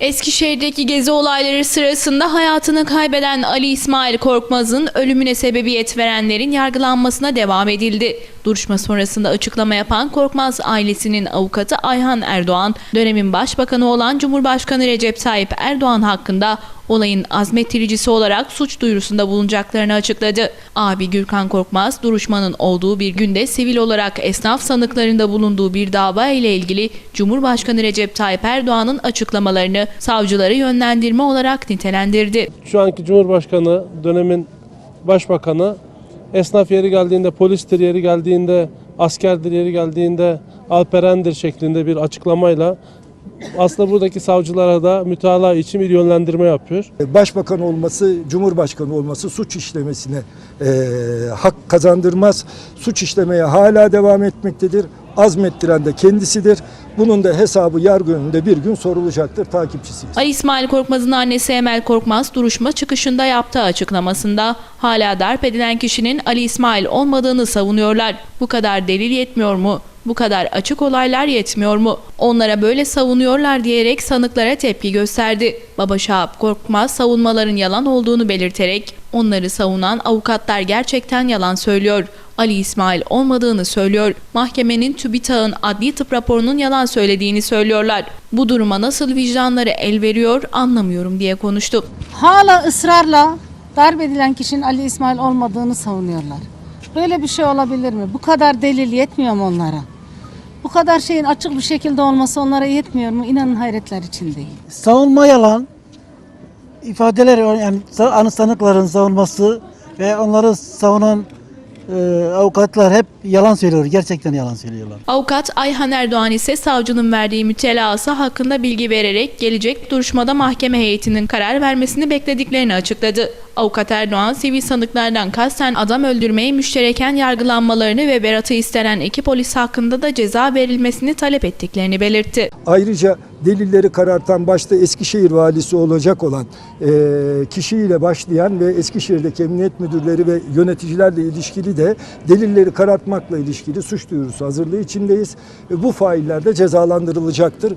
Eskişehir'deki gezi olayları sırasında hayatını kaybeden Ali İsmail Korkmaz'ın ölümüne sebebiyet verenlerin yargılanmasına devam edildi. Duruşma sonrasında açıklama yapan Korkmaz ailesinin avukatı Ayhan Erdoğan, dönemin başbakanı olan Cumhurbaşkanı Recep Tayyip Erdoğan hakkında olayın azmettiricisi olarak suç duyurusunda bulunacaklarını açıkladı. Abi Gürkan Korkmaz, duruşmanın olduğu bir günde sivil olarak esnaf sanıklarında bulunduğu bir dava ile ilgili Cumhurbaşkanı Recep Tayyip Erdoğan'ın açıklamalarını savcıları yönlendirme olarak nitelendirdi. Şu anki Cumhurbaşkanı, dönemin Başbakanı esnaf yeri geldiğinde, polistir yeri geldiğinde, askerdir yeri geldiğinde, alperendir şeklinde bir açıklamayla aslında buradaki savcılara da mütalaa için bir yönlendirme yapıyor. Başbakan olması, Cumhurbaşkanı olması suç işlemesine e, hak kazandırmaz. Suç işlemeye hala devam etmektedir. Azmettiren de kendisidir. Bunun da hesabı yargı önünde bir gün sorulacaktır takipçisiyiz. Ali İsmail Korkmaz'ın annesi Emel Korkmaz duruşma çıkışında yaptığı açıklamasında hala darp edilen kişinin Ali İsmail olmadığını savunuyorlar. Bu kadar delil yetmiyor mu? Bu kadar açık olaylar yetmiyor mu? Onlara böyle savunuyorlar diyerek sanıklara tepki gösterdi. Baba Şahap Korkmaz savunmaların yalan olduğunu belirterek onları savunan avukatlar gerçekten yalan söylüyor. Ali İsmail olmadığını söylüyor. Mahkemenin TÜBİTAK'ın adli tıp raporunun yalan söylediğini söylüyorlar. Bu duruma nasıl vicdanları el veriyor anlamıyorum diye konuştu. hala ısrarla darp edilen kişinin Ali İsmail olmadığını savunuyorlar. Böyle bir şey olabilir mi? Bu kadar delil yetmiyor mu onlara? Bu kadar şeyin açık bir şekilde olması onlara yetmiyor mu? İnanın hayretler içindeyim. savunma yalan, ifadeler yani anı savunması ve onları savunan e, avukatlar hep yalan söylüyor. Gerçekten yalan söylüyorlar. Avukat Ayhan Erdoğan ise savcının verdiği mütelası hakkında bilgi vererek gelecek duruşmada mahkeme heyetinin karar vermesini beklediklerini açıkladı. Avukat Erdoğan, sivil sanıklardan kasten adam öldürmeyi müştereken yargılanmalarını ve beratı istenen iki polis hakkında da ceza verilmesini talep ettiklerini belirtti. Ayrıca delilleri karartan başta Eskişehir valisi olacak olan e, kişiyle başlayan ve Eskişehir'deki emniyet müdürleri ve yöneticilerle ilişkili de delilleri karartmakla ilişkili suç duyurusu hazırlığı içindeyiz. E, bu failler de cezalandırılacaktır.